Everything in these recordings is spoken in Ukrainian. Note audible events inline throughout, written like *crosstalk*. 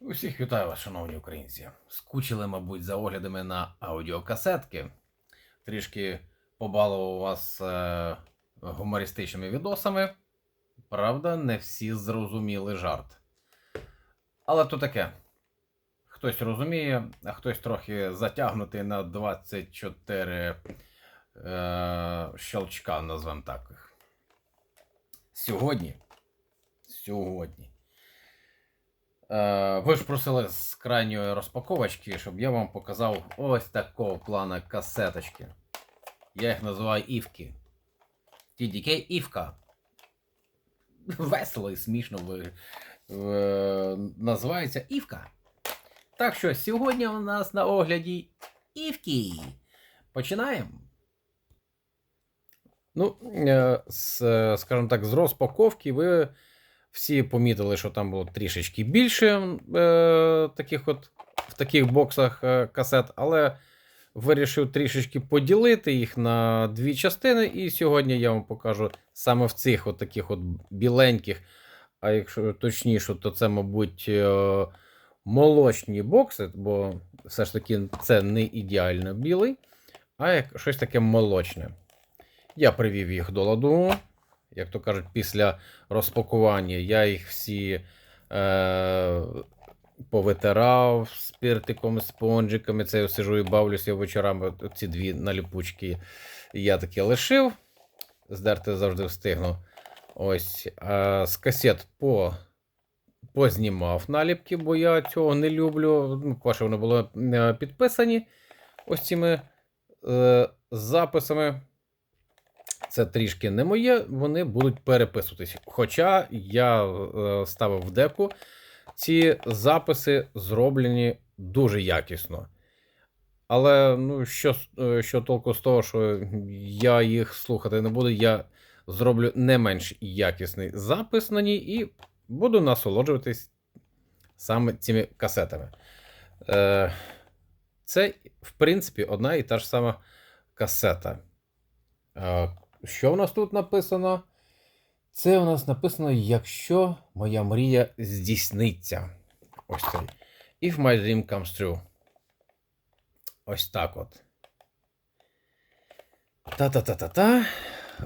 Усіх вітаю вас, шановні українці. Скучили, мабуть, за оглядами на аудіокасетки. Трішки побалував вас е, гумористичними відосами. Правда, не всі зрозуміли жарт. Але то таке. Хтось розуміє, а хтось трохи затягнутий на 24 е, щелчка, назвемо так. Сьогодні. Сьогодні. Е, ви ж просили з крайньої розпаковочки, щоб я вам показав ось такого плана касеточки. Я їх називаю Івки. TDK Івка. Весело і смішно ви, е, називається Івка. Так що сьогодні у нас на огляді Івки. Починаємо. Ну, е, з, скажімо так, з розпаковки ви всі помітили, що там було трішечки більше е, таких от в таких боксах е, касет, але вирішив трішечки поділити їх на дві частини. І сьогодні я вам покажу саме в цих от таких от біленьких, а якщо точніше, то це, мабуть, е, молочні бокси, бо все ж таки це не ідеально білий, а як щось таке молочне. Я привів їх до ладу. Як то кажуть, після розпакування я їх всі е, повитирав спиртиком, спонжиками. Це я сижу і бавлюся вечорами. Ці дві наліпучки я таки лишив. Здерти завжди встигну. Ось е, з касет по, познімав наліпки, бо я цього не люблю. Ну, По-перше, вони були е, підписані ось цими е, записами. Це трішки не моє, вони будуть переписуватись. Хоча я е, ставив в деку, ці записи зроблені дуже якісно. Але ну, що, е, що толку з того, що я їх слухати не буду, я зроблю не менш якісний запис на ній і буду насолоджуватись саме цими касетами. Е, Це, в принципі, одна і та ж сама касета. Що в нас тут написано? Це у нас написано, якщо моя мрія здійсниться. Ось цей. If my dream comes true. Ось так от. Та-та-та-та-та.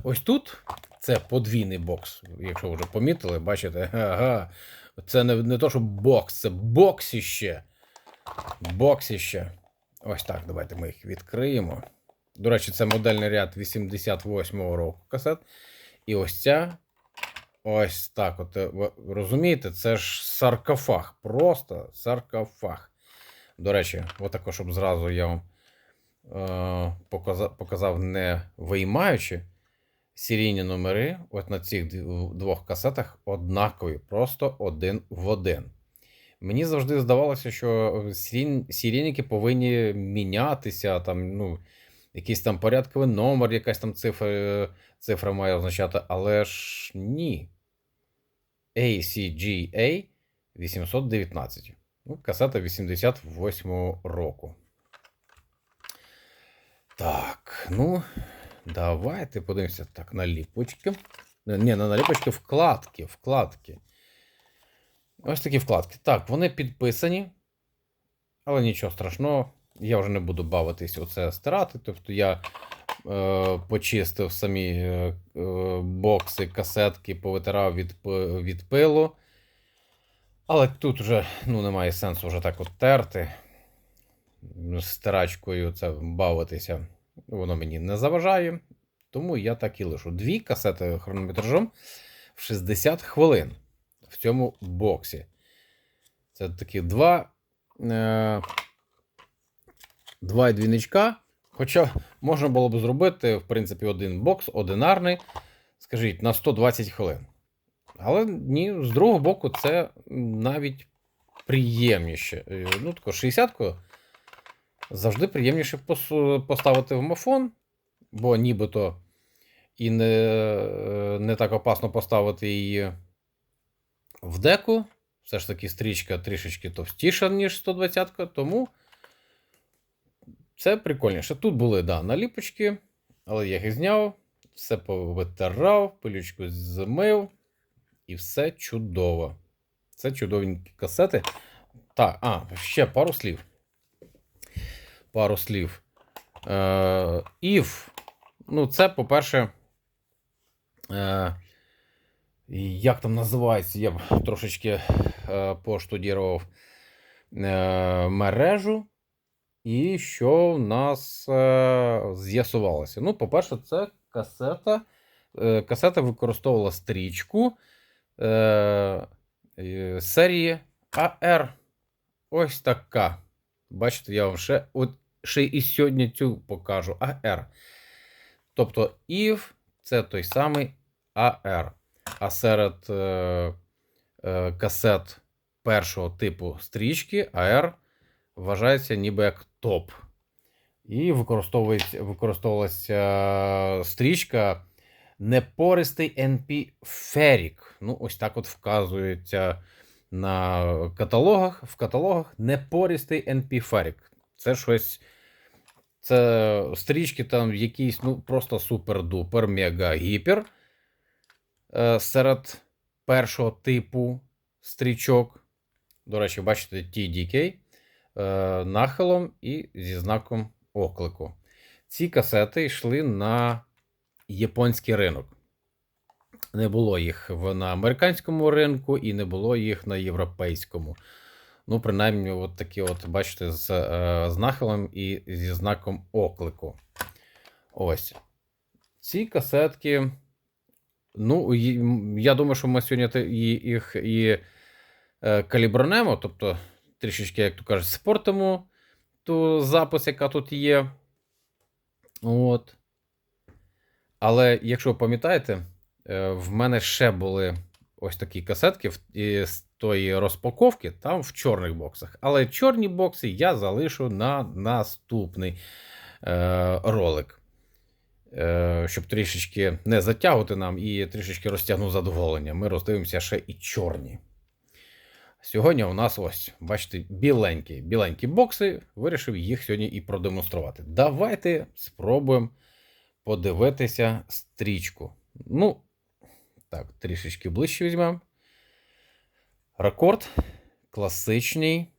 Ось тут це подвійний бокс. Якщо вже помітили, бачите, *laughs* ага. Це не, не то, що бокс, це боксіще. Боксіще. Ось так. Давайте ми їх відкриємо. До речі, це модельний ряд 88-го року касет. І ось ця. Ось так. От, е, ви розумієте, це ж саркофаг. Просто саркофаг. До речі, отако, щоб зразу я вам е, показав, показав не виймаючи. Серійні номери от на цих двох касетах однакові, просто один в один. Мені завжди здавалося, що серійн- серійники повинні мінятися, там, ну, якийсь там порядковий номер, якась там цифра, цифра має означати, але ж ні. ACGA 819. Ну, касета 88 року. Так, ну, давайте подивимося так, наліпочки. Ні, не наліпочки, вкладки, вкладки. Ось такі вкладки. Так, вони підписані, але нічого страшного. Я вже не буду бавитись оце стирати. Тобто я е, почистив самі е, е, бокси, касетки, повитирав від, від пилу. Але тут вже ну, немає сенсу вже так от терти. Стирачкою це бавитися. Воно мені не заважає. Тому я так і лишу. Дві касети хронометражом в 60 хвилин в цьому боксі. Це такі два. Е, два двійничка. Хоча можна було б зробити, в принципі, один бокс, одинарний, скажіть, на 120 хвилин. Але ні, з другого боку, це навіть приємніше. Е, Ну, тако 60-ку завжди приємніше поставити в мафон, бо нібито і не, е, не так опасно поставити її в деку. Все ж таки стрічка трішечки товстіша, ніж 120-ка, тому це прикольніше. Тут були, да, наліпочки, але я їх зняв, все повитирав, пилючку змив, і все чудово. Це чудовенькі касети. Так, а, ще пару слів. Пару слів. Е. Ну, це, по-перше. Е, як там називається? Я б трошечки е, поштудірував е, мережу. І що в нас е, з'ясувалося? Ну, по-перше, це касета. Е, касета використовувала стрічку е, е, серії AR. Ось така. Бачите, я вам ще от, ще і сьогодні цю покажу. AR. Тобто IF це той самий AR. А серед е, е, касет першого типу стрічки AR вважається ніби як топ. І використовувалася е, стрічка непористий NP Ferric. Ну, ось так от вказується на каталогах. В каталогах непористий NP Ferric. Це щось. Це стрічки там якісь, ну, просто супер-дупер, мега гіпер. Е, серед першого типу стрічок. До речі, бачите, TDK нахилом і зі знаком оклику. Ці касети йшли на японський ринок. Не було їх на американському ринку і не було їх на європейському. Ну, принаймні, от такі, от, бачите, з, е, з нахилом і зі знаком оклику. Ось. Ці касетки. Ну, я думаю, що ми сьогодні їх і е, калібронемо, тобто трішечки, як то кажуть, спортимо ту запис, яка тут є. От. Але якщо ви пам'ятаєте, е, в мене ще були ось такі касетки з тої розпаковки, там в чорних боксах. Але чорні бокси я залишу на наступний е, ролик. Е, щоб трішечки не затягувати нам і трішечки розтягнути задоволення. Ми роздивимося ще і чорні. Сьогодні у нас ось, бачите, біленькі, біленькі бокси. Вирішив їх сьогодні і продемонструвати. Давайте спробуємо подивитися стрічку. Ну, так, трішечки ближче візьмемо. Рекорд класичний.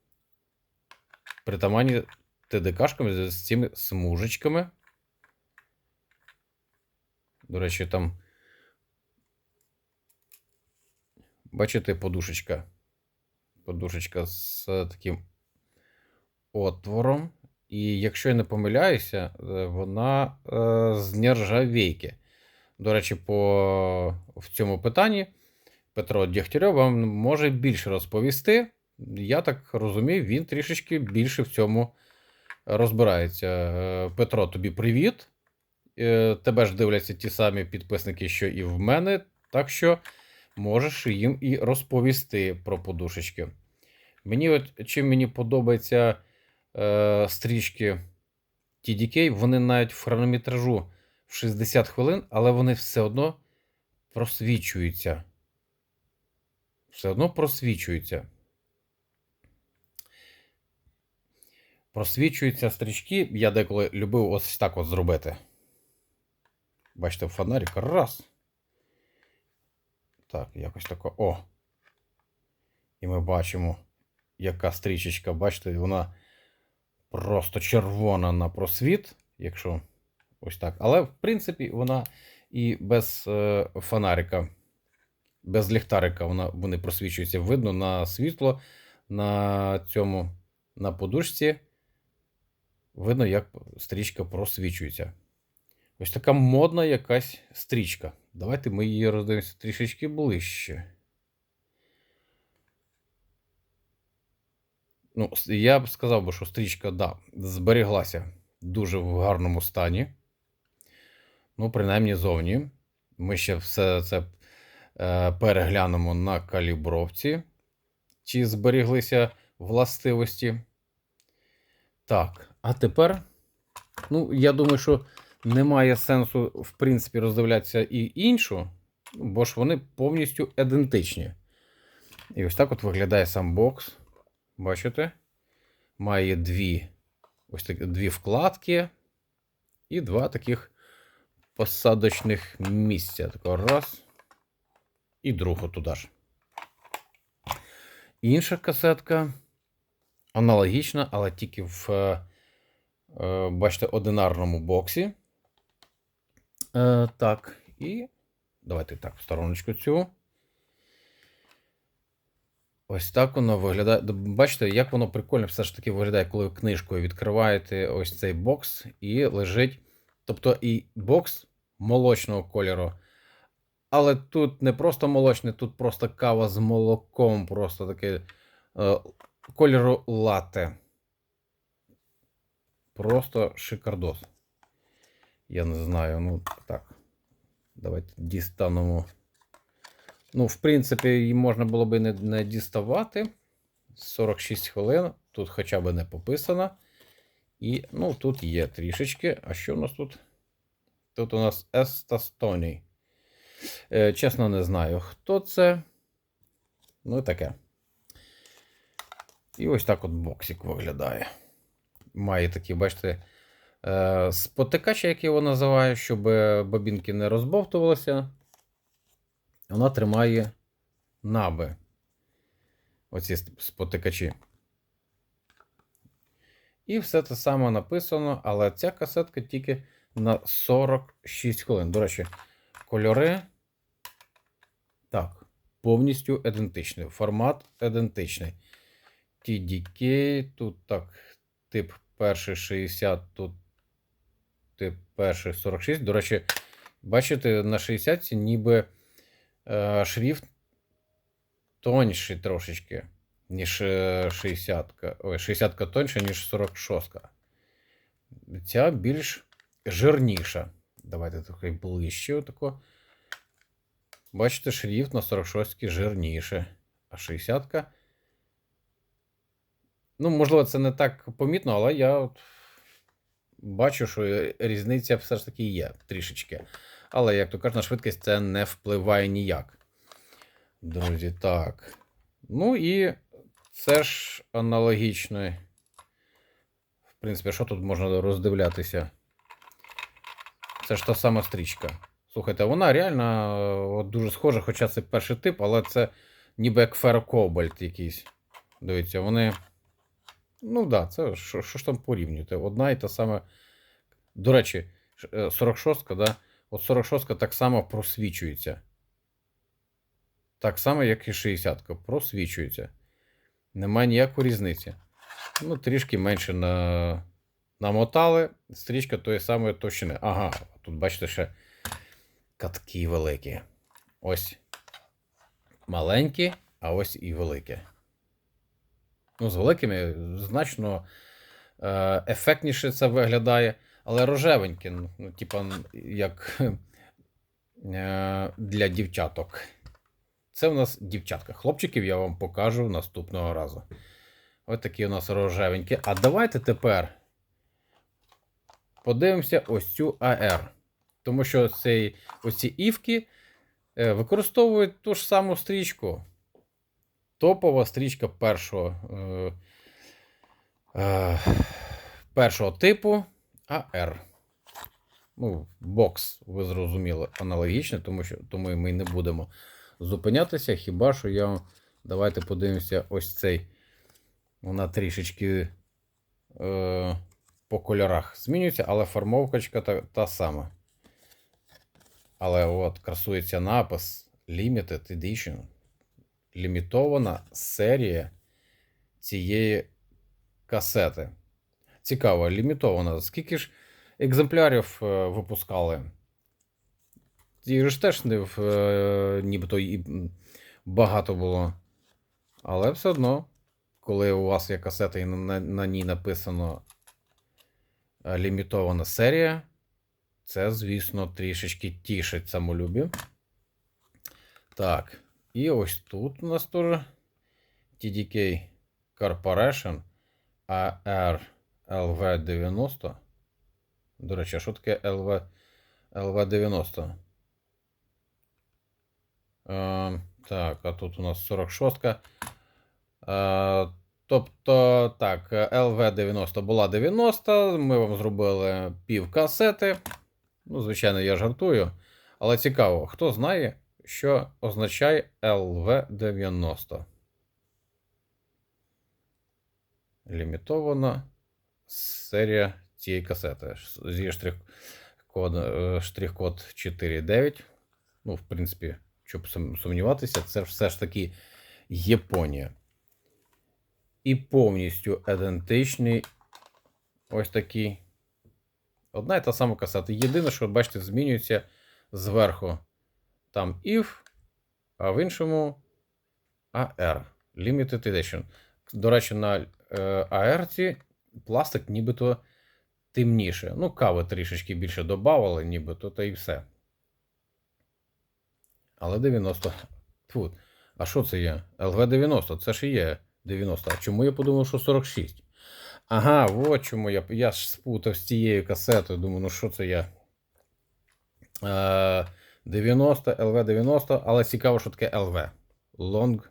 Притаманні ТДКшками з цими смужечками. До речі, там. Бачите, подушечка. Подушечка з таким отвором. І якщо я не помиляюся, е, вона е, з нержавійки. До речі, по в цьому питанні Петро Дєгтярьов вам може більше розповісти. Я так розумію, він трішечки більше в цьому розбирається. Е, Петро, тобі привіт. Тебе ж дивляться ті самі підписники, що і в мене. Так що можеш їм і розповісти про подушечки. Мені от чим мені подобається е, стрічки TDK, вони навіть в хронометражу в 60 хвилин, але вони все одно просвічуються. Все одно просвічуються. Просвічуються стрічки. Я деколи любив ось так от зробити. Бачите, фонарик раз. Так, якось тако. О. І ми бачимо, яка стрічечка. Бачите, вона просто червона на просвіт, якщо ось так. Але, в принципі, вона і без е, фонарика, без ліхтарика вона, вони просвічуються. Видно на світло на цьому на подушці. Видно, як стрічка просвічується. Ось така модна якась стрічка. Давайте ми її роздивимося трішечки ближче. Ну, я б сказав що стрічка, да, зберіглася дуже в гарному стані. Ну, принаймні зовні. Ми ще все це е, переглянемо на калібровці, чи зберіглися властивості. Так, а тепер, ну, я думаю, що немає сенсу, в принципі, роздивлятися і іншу, бо ж вони повністю ідентичні. І ось так от виглядає сам бокс. Бачите? Має дві, ось так, дві вкладки і два таких посадочних місця. Тако раз. І другу туди ж. Інша касетка. аналогічна, але тільки в, е, е, бачите, одинарному боксі. Е, так, і давайте так, в стороночку цю. Ось так воно виглядає. Бачите, як воно прикольно все ж таки виглядає, коли ви книжкою відкриваєте ось цей бокс і лежить. Тобто і бокс молочного кольору. Але тут не просто молочний, тут просто кава з молоком, просто таке е, кольору латте. Просто шикардос. Я не знаю, ну так. Давайте дістанемо. Ну, в принципі, її можна було би не, не діставати. 46 хвилин. Тут хоча б не пописано. І, ну, тут є трішечки. А що у нас тут? Тут у нас Естастоні. Е, чесно, не знаю, хто це. Ну, і таке. І ось так от боксик виглядає. Має такі, бачите, спотикач, як його називаю, щоб е, бобінки не розбовтувалися. Вона тримає наби. Оці спотикачі. І все те саме написано, але ця касетка тільки на 46 хвилин. До речі, кольори. Так, повністю ідентичний. Формат ідентичний. TDK, тут так, тип перший 60, тут тип перший 46. До речі, бачите, на 60 ніби е, шрифт тонший трошечки, ніж 60. Ой, 60 тоньше, ніж 46. Ця більш жирніша. Давайте трохи ближче. Отако. Бачите, шрифт на 46 жирніше. А 60. Ну, можливо, це не так помітно, але я от бачу, що різниця все ж таки є трішечки. Але, як то кажуть, на швидкість це не впливає ніяк. Друзі, так. Ну і це ж аналогічно. В принципі, що тут можна роздивлятися? Це ж та сама стрічка. Слухайте, вона реально е, от, дуже схожа, хоча це перший тип, але це ніби як ферокобальт якийсь. Дивіться, вони. Ну да, це що, що ж там порівнювати? Одна і та сама. До речі, 46-ка, да? От 46-ка так само просвічується. Так само, як і 60-ка. Просвічується. Немає ніякої різниці. Ну, трішки менше на... намотали. Стрічка тої самої товщини. Ага, тут бачите ще катки великі. Ось маленькі, а ось і великі. Ну, з великими значно е, ефектніше це виглядає, але рожевенькі, ну, типа, як е, для дівчаток. Це у нас дівчатка. Хлопчиків я вам покажу наступного разу. Ось такі у нас рожевенькі. А давайте тепер подивимося ось цю АР. Тому що цей, оці івки е, використовують ту ж саму стрічку. Топова стрічка першого е, е, першого типу АР. Ну, бокс, ви зрозуміли, аналогічний, тому що тому ми не будемо зупинятися. Хіба що я. Давайте подивимося ось цей. Вона трішечки е, по кольорах змінюється, але формовкачка та, та сама. Але от красується напис Limited Edition. Лімітована серія цієї касети. Цікаво, лімітована. Скільки ж екземплярів е, випускали? Ті ж теж не в, е, нібито і багато було. Але все одно, коли у вас є касета і на, на, на ній написано е, лімітована серія, це, звісно, трішечки тішить самолюбі. Так. І ось тут у нас теж TDK Corporation AR LV90. До речі, що таке LV, LV90? Е, так, а тут у нас 46. Е, тобто, так, LV90 була 90. Ми вам зробили пів касети. Ну, звичайно, я жартую. Але цікаво, хто знає, що означає LV90? лімітована серія цієї касети. Зі штрих-код, е, штрих-код 4.9. Ну, в принципі, щоб сумніватися, це все ж таки Японія. І повністю ідентичний ось такий. Одна і та сама касета. Єдине, що, бачите, змінюється зверху. Там if, а в іншому AR. Limited Edition. До речі, на е, AR пластик нібито темніше. Ну, кави трішечки більше додавали, нібито, та і все. Але 90. Фу. А що це є? LV90, це ж і є 90. А чому я подумав, що 46? Ага, от чому я. Я ж спутав з цією касетою. Думаю, ну що це я? Е, 90, LV90, але цікаво, що таке LV. Long.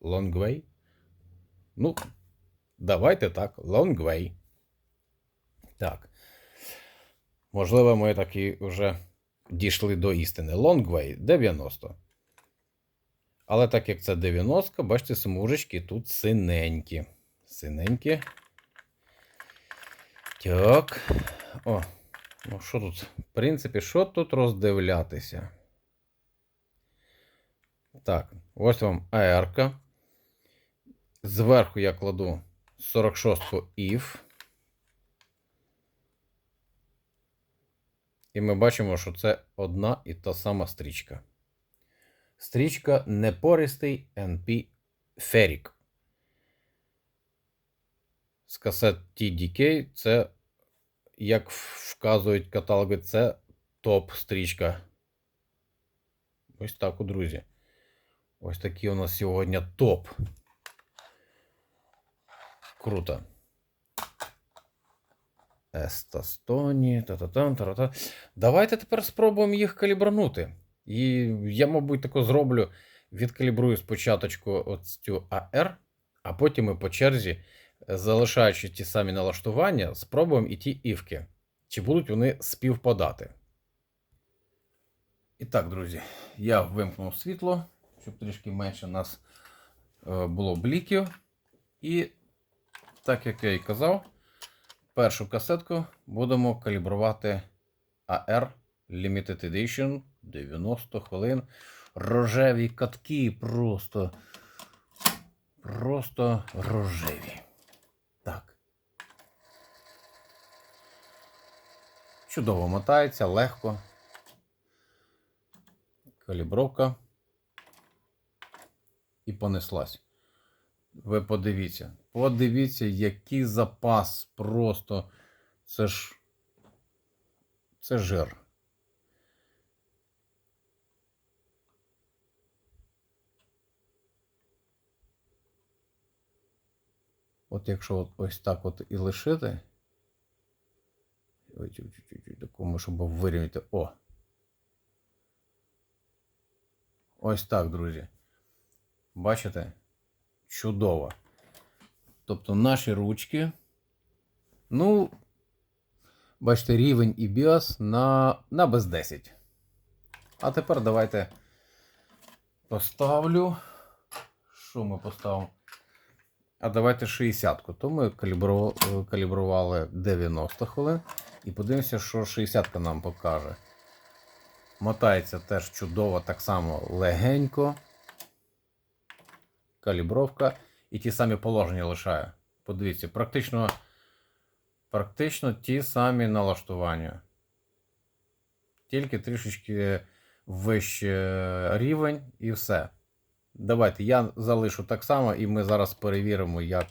Longway? Ну, давайте так. Longway. Так. Можливо, ми таки вже дійшли до істини. Longway 90. Але так як це 90, бачите, смужечки тут синенькі. Синенькі. Так. О, ну що тут? В принципі, що тут роздивлятися? Так, ось вам АР. Зверху я кладу 46-ку if. І ми бачимо, що це одна і та сама стрічка. Стрічка непористий NP Ferric. З касет TDK це, як вказують каталоги, це топ-стрічка. Ось так, друзі. Ось такий у нас сьогодні топ. Круто. Та-та-там, та-та. Давайте тепер спробуємо їх калібранути. І я, мабуть, тако зроблю. Відкалібрую спочатку цю AR, а потім ми по черзі, залишаючи ті самі налаштування, спробуємо і ті івки. Чи будуть вони співпадати. І так, друзі, я вимкнув світло, щоб трішки менше у нас е, було бліків. І так як я і казав, першу касетку будемо калібрувати AR Limited Edition 90 хвилин. Рожеві катки просто. Просто рожеві. Так. Чудово мотається, легко. Калібровка. І понеслась. Ви подивіться. Подивіться, який запас. Просто. Це ж. Це жир. От якщо от ось так от і лишити. Ой, чуть-чуть такому, щоб вирівняти. О! Ось так, друзі. Бачите? Чудово. Тобто наші ручки. Ну, бачите, рівень і BIOS на, на без 10. А тепер давайте поставлю. Що ми поставимо? А давайте 60-ку. То ми калібру- калібрували 90 хвилин. І подивимося, що 60-ка нам покаже. Мотається теж чудово, так само легенько. Калібровка. І ті самі положення лишає. Подивіться, практично, практично ті самі налаштування. Тільки трішечки вище рівень і все. Давайте я залишу так само, і ми зараз перевіримо, як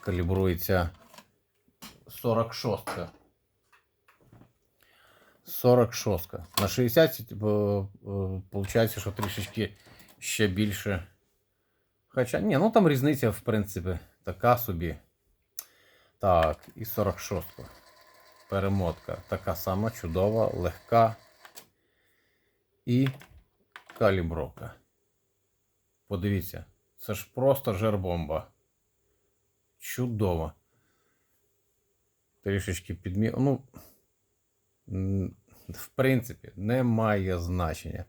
калібрується 46. 46. На 60 виходить, що трішечки ще більше. Хоча, ні, ну там різниця, в принципі, така собі. Так, і 46. Перемотка. Така сама чудова, легка. І калібровка. Подивіться, це ж просто жербомба. Чудово. Трішечки підмі... Ну, в принципі, немає значення.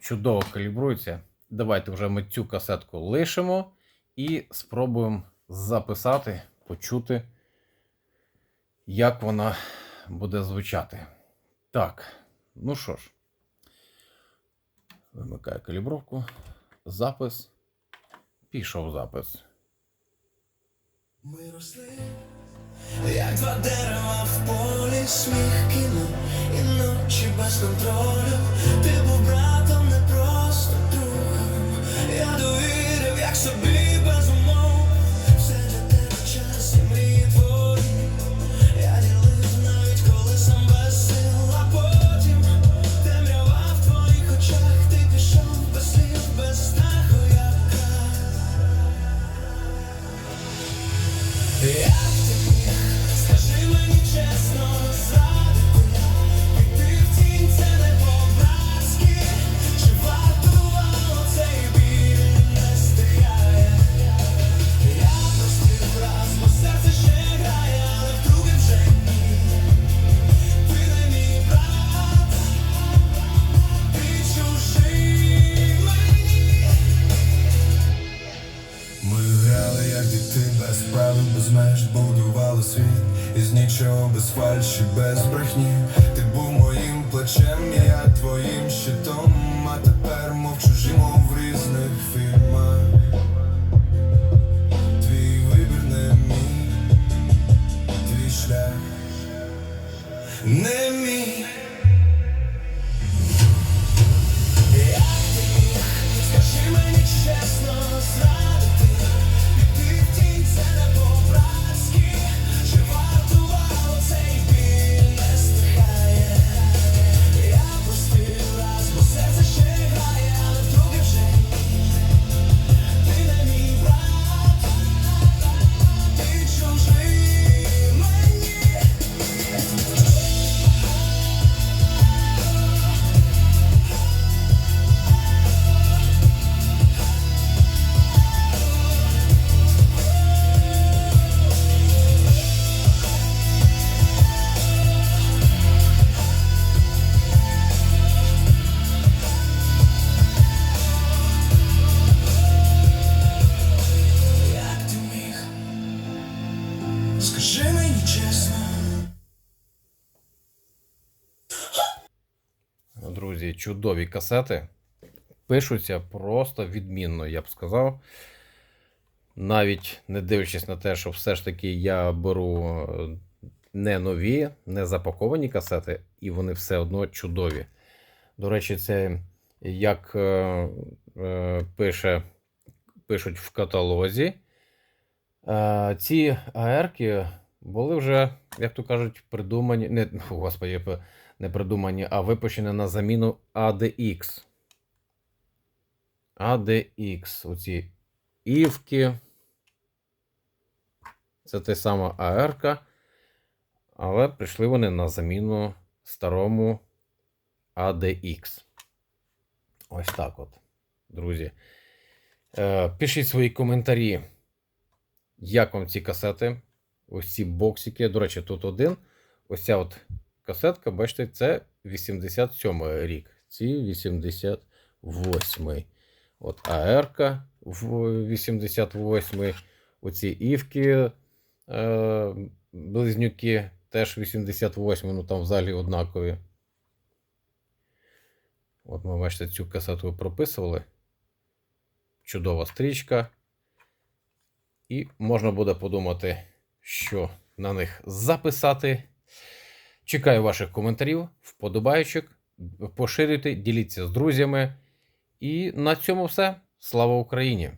Чудово калібрується. Давайте вже ми цю касетку лишимо і спробуємо записати, почути, як вона буде звучати. Так, ну що ж, вимикаю калібровку, запис. Пішов запис. Ми росли, як два дерева в полі, сміх кіно і ночі без контролю. Ти був братом, не просто другом. Я довірив, як собі без меж будували світ. Із нічого, без фальші, без брехні. Ти був моїм плечем, я твоїм щитом, а тепер мов чужі, мов чудові касети. Пишуться просто відмінно, я б сказав. Навіть не дивлячись на те, що все ж таки я беру е, не нові, не запаковані касети, і вони все одно чудові. До речі, це як е, е, пише, пишуть в каталозі. Е, ці АРки були вже, як то кажуть, придумані. Не, господи, не придумані, а випущені на заміну ADX. ADX. Оці івки. Це те саме АРК. Але прийшли вони на заміну старому ADX. Ось так от, друзі. Е, пишіть свої коментарі, як вам ці касети, ось ці боксики. До речі, тут один. Ось ця от касетка, бачите, це 87 рік. Ці 88. От АРК в 88. Оці Івки е, близнюки теж 88, ну там взагалі однакові. От ми бачите, цю касету прописували. Чудова стрічка. І можна буде подумати, що на них записати. Чекаю ваших коментарів, вподобайочок, поширюйте, діліться з друзями. І на цьому все. Слава Україні!